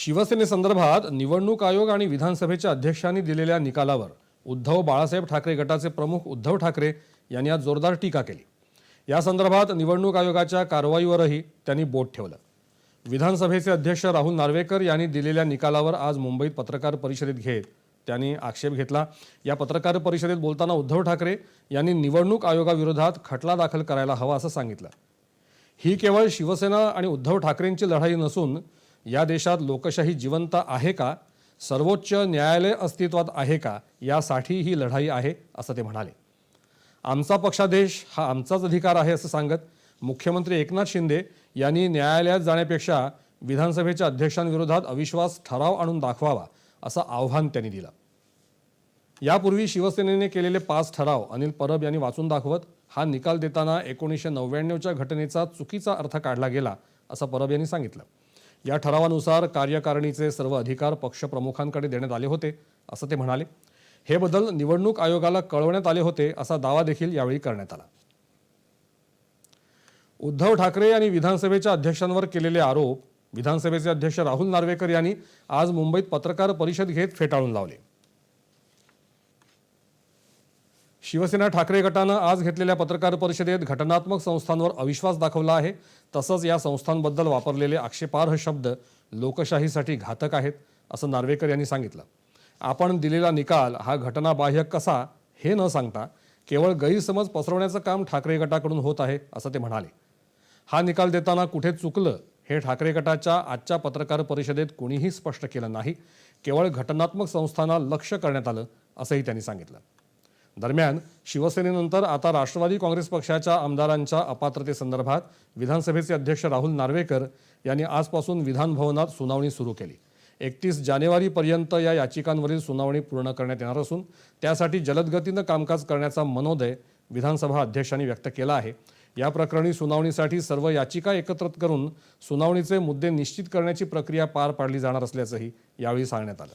शिवसेनेसंदर्भात निवडणूक आयोग आणि विधानसभेच्या अध्यक्षांनी दिलेल्या निकालावर उद्धव बाळासाहेब ठाकरे गटाचे प्रमुख उद्धव ठाकरे यांनी आज जोरदार टीका केली. या संदर्भात निवडणूक आयोगाच्या कारवाईवरही त्यांनी बोट ठेवलं. विधानसभेचे अध्यक्ष राहुल नार्वेकर यांनी दिलेल्या निकालावर आज मुंबईत पत्रकार परिषदेत घेत त्यांनी आक्षेप घेतला. या पत्रकार परिषदेत बोलताना उद्धव ठाकरे यांनी निवडणूक आयोगाविरोधात खटला दाखल करायला हवा असं सांगितलं. ही केवळ शिवसेना आणि उद्धव ठाकरेंची लढाई नसून या देशात लोकशाही जिवंत आहे का? सर्वोच्च न्यायालय अस्तित्वात आहे का? यासाठी ही लढाई आहे असं ते म्हणाले. आमचा पक्षादेश हा आमचाच अधिकार आहे असं सांगत मुख्यमंत्री एकनाथ शिंदे यांनी न्यायालयात जाण्यापेक्षा विधानसभेच्या अध्यक्षांविरोधात अविश्वास ठराव आणून दाखवावा असं आव्हान त्यांनी दिलं. यापूर्वी शिवसेनेने केलेले पाच ठराव अनिल परब यांनी वाचून दाखवत हा निकाल देताना एकोणीसशे नव्याण्णवच्या घटनेचा चुकीचा अर्थ काढला गेला असं परब यांनी सांगितलं. या ठरावानुसार कार्यकारिणीचे सर्व अधिकार पक्षप्रमुखांकडे देण्यात आले होते असं ते म्हणाले. हे बदल निवडणूक आयोगाला कळवण्यात आले होते असा दावा देखील यावेळी करण्यात आला. उद्धव ठाकरे यांनी विधानसभेच्या अध्यक्षांवर केलेले आरोप विधानसभेचे अध्यक्ष राहुल नार्वेकर यांनी आज मुंबईत पत्रकार परिषद घेत फेटाळून लावले. शिवसेना ठाकरे गटानं आज घेतलेल्या पत्रकार परिषदेत घटनात्मक संस्थांवर अविश्वास दाखवला आहे. तसंच या संस्थांबद्दल वापरलेले आक्षेपार्ह शब्द लोकशाहीसाठी घातक आहेत असं नार्वेकर यांनी सांगितलं. आपण दिलेला निकाल हा घटनाबाह्य कसा हे न सांगता केवळ गैरसमज पसरवण्याचं काम ठाकरे गटाकडून होत आहे असं ते म्हणाले. हा निकाल देताना कुठे चुकलं हे ठाकरे गटाच्या आजच्या पत्रकार परिषदेत कोणीही स्पष्ट केलं नाही. केवळ घटनात्मक संस्थांना लक्ष करण्यात आलं असंही त्यांनी सांगितलं. दरम्यान शिवसेनेनंतर आता राष्ट्रवादी काँग्रेस पक्षाच्या आमदारांच्या अपात्रतेसंदर्भात विधानसभेचे अध्यक्ष राहुल नार्वेकर यांनी आजपासून विधानभवनात सुनावणी सुरू केली. एकतीस जानेवारीपर्यंत या याचिकांवरील सुनावणी पूर्ण करण्यात येणार असून त्यासाठी जलदगतीनं कामकाज करण्याचा मनोदय विधानसभा अध्यक्षांनी व्यक्त केला आहे. या प्रकरणी सुनावणीसाठी सर्व याचिका एकत्रित करून सुनावणीचे मुद्दे निश्चित करण्याची प्रक्रिया पार पाडली जाणार असल्याचंही यावेळी सांगण्यात आलं.